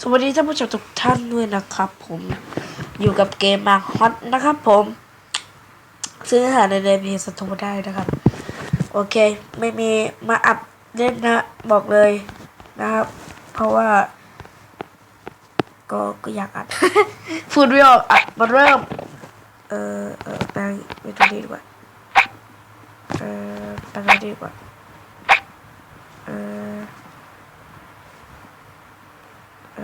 สวัสดีท่านผู้ชมทุกท่านด้วยนะครับ ผมอยู่กับเกมมาฮอตนะครับผม ซื้ออาหาในเดมีสตูได้นะครับ โอเค ไม่มีมาอัดเล่นนะ บอกเลยนะครับ เพราะว่า ก็ก็อยากอัดพูดไม่ออกอัดมาเริ่ม เออเออไปไปตรงนี้ดีกว่าเออไปตรงนี้ดีกว่า เออ เอ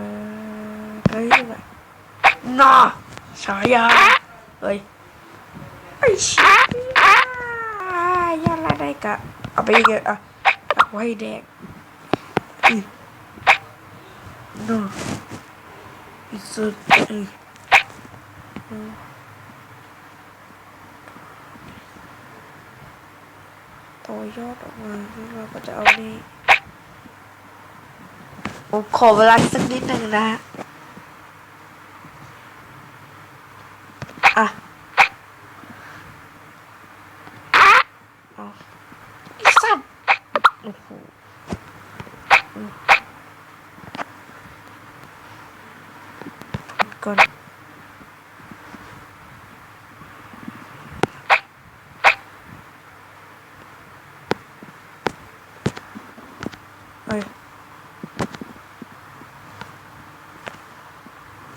อไปตรงนี้ดีกว่าน่าฉายาเฮ้ยไอ้ชี้ยาละได้กะเอาไปอีกอะอะเอาไว้แดงอือน่าอีสุดอืออือต่อยอดออกมาแล้วเราก็จะเอานี่ ผมขอเวลาสักนิดหนึ่งนะอะเอไอ้สัตว์โอ้โหอืมก่อน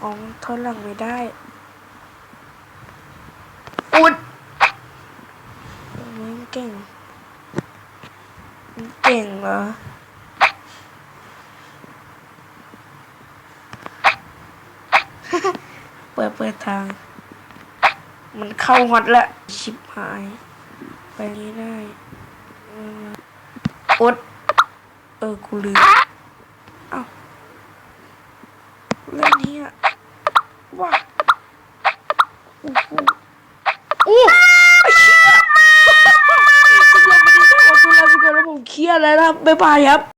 อ๋อทนหลังไม่ได้อุดมึงเก่งมึงเก่งเหรอเปิดเปิดทาง มันเข้าฮอตละ ชิบหาย ไปนี้ได้เอออดเออกูลืม เอ้าเล่นเนี้ยว้าโอ้โหโอ้ไอ้เชี่ยสำหรับวันนี้ก็ขอตัวลาไปก่อนแล้วผมเครียดแล้วนะบ๊ายบายครับ